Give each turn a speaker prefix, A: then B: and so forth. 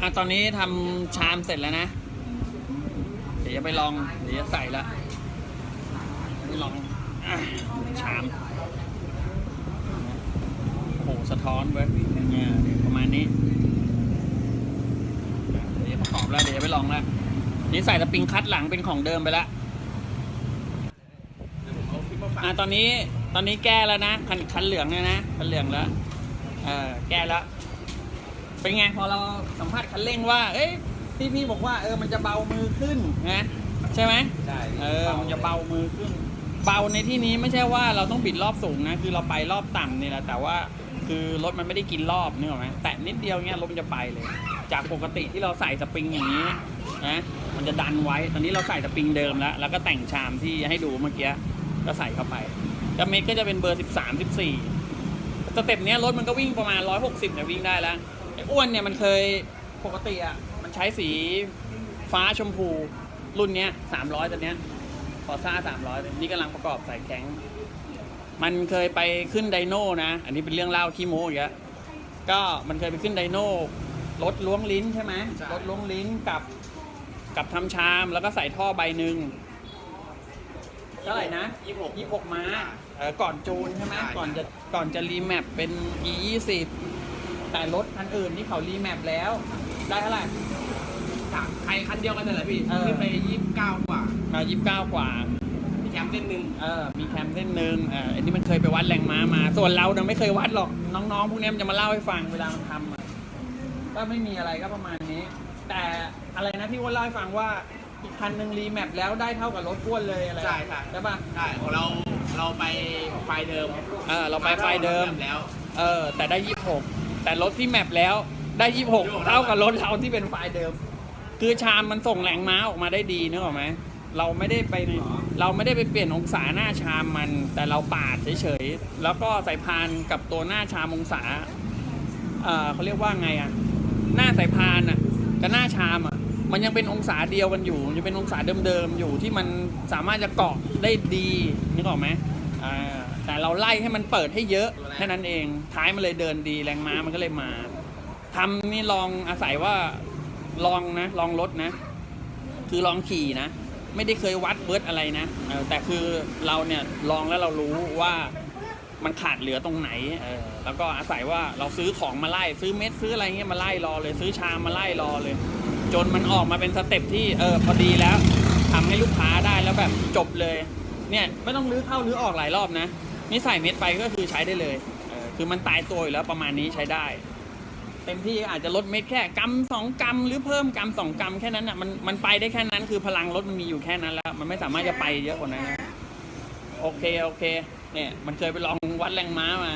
A: อะตอนนี้ทำชามเสร็จแล้วนะ เดี๋ยวจะไปลอง เดี๋ยวจะใส่ละไปลองอะชาม โอ้โหสะท้อนเว้ยเนี่ยประมาณนี้ เดี๋ยวประกอบแล้ว เดี๋ยวจะไปลองแล้วนี่ใส่สปริงคัดหลังเป็นของเดิมไปล้วอะตอนนี้ตอนนี้แก้แล้วนะคันคันเหลืองเนี่ยนะคันเหลืองแล้วเออแก้แล้ว เป็นไงพอเราสัมภาษณ์คันเร่งว่า เอ้ยที่พี่บอกว่าเออมันจะเบามือขึ้นนะใช่ไหม
B: ใช่
A: เออมันจะเบามือขึ้น เบาในที่นี้ไม่ใช่ว่าเราต้องบิดรอบสูงนะคือเราไปรอบต่ำนี่แหละแต่ว่าคือรถมันไม่ได้กินรอบนึกออกไหมแตะนิดเดียวเงี้ยรถมันจะไปเลย จากปกติที่เราใส่สปริงอย่างนี้นะมันจะดันไว้ ตอนนี้เราใส่สปริงเดิมแล้ว แล้วก็แต่งชามที่ให้ดูเมื่อกี้ก็ใส่เข้าไปกระเม็ดก็จะเป็นเบอร์ 13 14สเต็ปเนี้ยรถมันก็วิ่งประมาณ 160เนี่ยวิ่งได้แล้วไอ้อ้วนเนี่ยมันเคยปกติอะมันใช้สีฟ้าชมพูรุ่นเนี้ย300ตัวเนี้ยฟอร์ซ่าสามร้อยนี่กำลังประกอบใส่แข็ง มันเคยไปขึ้นไดโน่นะ อันนี้เป็นเรื่องเล่าขี้โม้อีกแล้วก็มันเคยไปขึ้นไดโน่รถล้วงลิ้นใช่ไหม
B: ใช่
A: รถล้วงลิ้นกับกับทำชามแล้วก็ใส่ท่อใบหนึ่งเท่าไหร่นะ
B: ยี่สิบหก
A: ยี่หกม้าเออก่อนจูนใช่ไหม
B: ใช่
A: ก่อนจะก่อนจะรีแมปเป็น e ยี่สิบ แต่รถคันอื่นที่เขารีแมปแล้ว ได้เท่าไหร่
B: จากใครคันเดียวกันนั่นแหละพี่
A: เออ
B: ขึ้นไปยี่สิบเก้ากว่า
A: มายี่สิบเก้ากว่า
B: มีแคมป์เส้นหนึ่ง
A: เออ มีแคมเส้นหนึ่งเอออันนี้มันเคยไปวัดแรงม้ามา ส่วนเราเนี่ยไม่เคยวัดหรอก น้องๆ พวกเนี้ยมันจะมาเล่าให้ฟังเวลามันทำอะก็ไม่มีอะไรก็ประมาณนี้ แต่อะไรนะพี่อ้วนเล่าให้ฟังว่าอีกคันหนึ่งรีแมปแล้วได้เท่ากับรถอ้วนเลยอะไร
B: ใช่ใช่
A: ใช่ปะ
B: ใช่ของเราเราไปไฟล์เดิม
A: เออเราไปไฟล์เดิม
B: แล้ว
A: เออ แต่ได้ยี่หก แต่รถที่แมปแล้วได้
B: 26
A: เท่ากับรถเราที่เป็นไฟล์เดิม คือชามมันส่งแรงม้าออกมาได้ดีนึกออกไหมเราไม่ได้ไปเราไม่ได้ไปเปลี่ยนองศาหน้าชามมัน แต่เราปาดเฉยๆแล้วก็สายพานกับตัวหน้าชามองศาเออเขาเรียกว่าไงอะหน้าสายพานอะกับหน้าชามอะมันยังเป็นองศาเดียวกันอยู่ยังเป็นองศาเดิมๆอยู่ที่มันสามารถจะเกาะได้ดีนึกออกไหม อ่าแต่เราไล่ให้มันเปิดให้เยอะแค่นั้นเอง ท้ายมันเลยเดินดีแรงม้ามันก็เลยมาทำนี่ลองอาศัยว่าลองนะ ลองรถนะ คือลองขี่นะ ไม่ได้เคยวัดเบิร์ดอะไรนะเออแต่คือเราเนี่ยลองแล้วเรารู้ว่ามันขาดเหลือตรงไหนเออแล้วก็อาศัยว่าเราซื้อของมาไล่ ซื้อเม็ดซื้ออะไรเงี้ยมาไล่รอเลย ซื้อชามมาไล่รอเลย จนมันออกมาเป็นสเต็ปที่เออพอดีแล้วทำให้ลูกค้าได้แล้วแบบจบเลย เนี่ยไม่ต้องรื้อเข้ารื้อออกหลายรอบนะนี่ใส่เม็ดไปก็คือใช้ได้เลยเออคือมันตายตัวอยู่แล้วประมาณนี้ใช้ได้ เต็มที่อาจจะลดเม็ดแค่กำสองกำหรือเพิ่มกำสองกำแค่นั้นอะมันมันไปได้แค่นั้นคือพลังรถมันมีอยู่แค่นั้นแล้ว มันไม่สามารถจะไปเยอะกว่านั้นโอเคโอเค เนี่ยมันเคยไปลองวัดแรงม้ามา